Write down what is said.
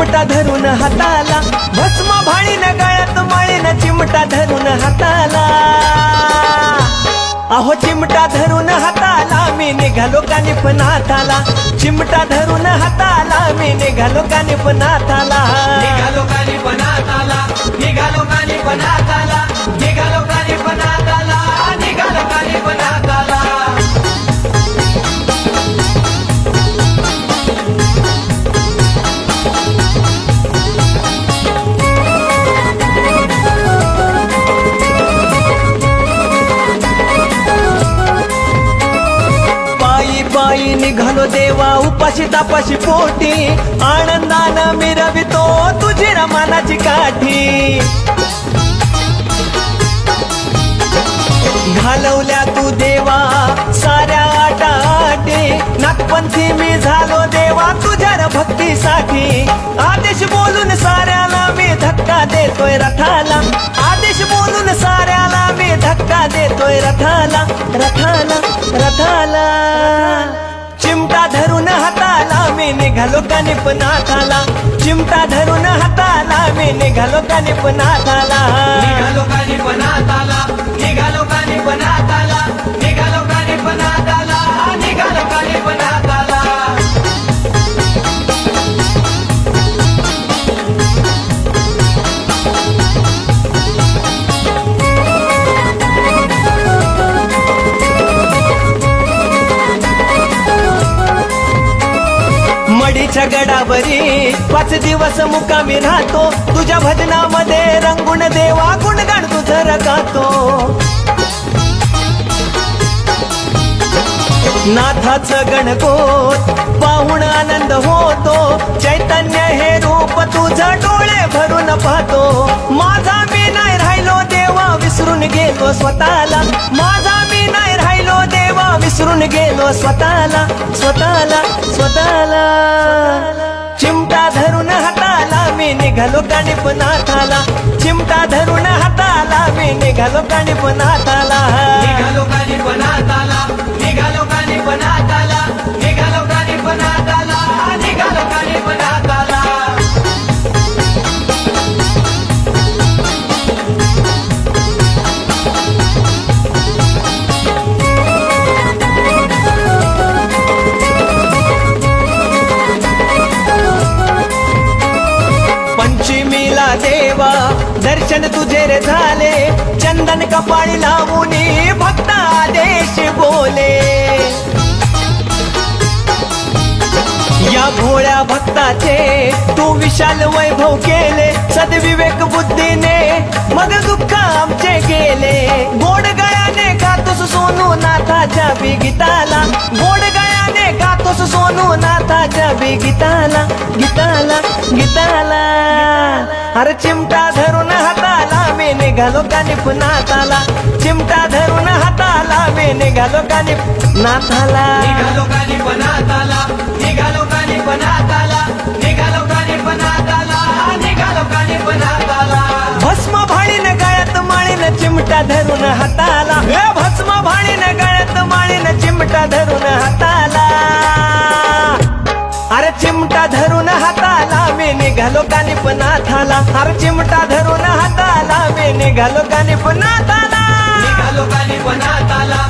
चिमटा धरून हाताला. भस्म भाळीन गळ्यात माळीन चिमटा धरून हाताला. अहो चिमटा धरून हाताला मी निघालो कानी पण हाताला चिमटा धरून हाताला मी निघालो कानी पण हाताला निघालो कानी पायी घालो देवा उपाशी तापाशी पोटी. आनंदानं मिरवितो तुझी रमानाची काठी. घालवल्या तू देवा साऱ्या आटा नागपंथी मी झालो देवा तुझ्या भक्तीसाठी आदेश बोलून साऱ्याला मी धक्का देतोय रथाला. आदेश बोलून साऱ्याला मी धक्का देतोय रथाला रथाला रथाला. चिमटा धरून हाताला मी निघालो काने पण हाताला चिमटा धरून हाताला मी निघालो काने पण हाताला निघालो काने बनात आला मडीच्या गडावरी पाच दिवस मुकामी राहतो. तुझ्या भजनामध्ये रंगून देवा गुणगाण तुझं रगातो. नाथाचं गणगोत पाहुण आनंद होतो. चैतन्य हे रूप तुझं डोळे भरून पाहतो. माझा मी नाही राहिलो देवा विसरून गेलो स्वतःला. माझा मी नाही राहिलो देवा विसरून गेलो स्वतःला. स्वतःला स्वतःला. निघालो काणी पण हाताला चिमटा धरून हाताला मी निघालो काणी पण हाताला देवा दर्शन तुझे रे झाले. चंदन कपाळी लावून भक्त आदेश बोले. या भोळ्या भक्ताचे तू विशाल वैभव केले. सदविवेक बुद्धीने मग दुःख आमचे गेले. गोड गळ्याने गातोस सोनू नाथाच्या बिगिताला. गोड गळ्याने गातोस सोनू नाथाच्या बिगिताला. गीता अरे चिमटा धरून हाताला मी निघालो कानी नाथाला चिमटा धरून हाताला मी निघालो कानी नाथाला निघालो कानी बनात आला निघालो बनात आला निघालो बनात आला निघालो आला भस्म भाळीन गळ्यात माळीन चिमटा धरून मी निघालो कानी पण नाथाला हार चिमटा धरून हाताला. मी निघालो कानी पण नाथाला निघालो कानी पण आला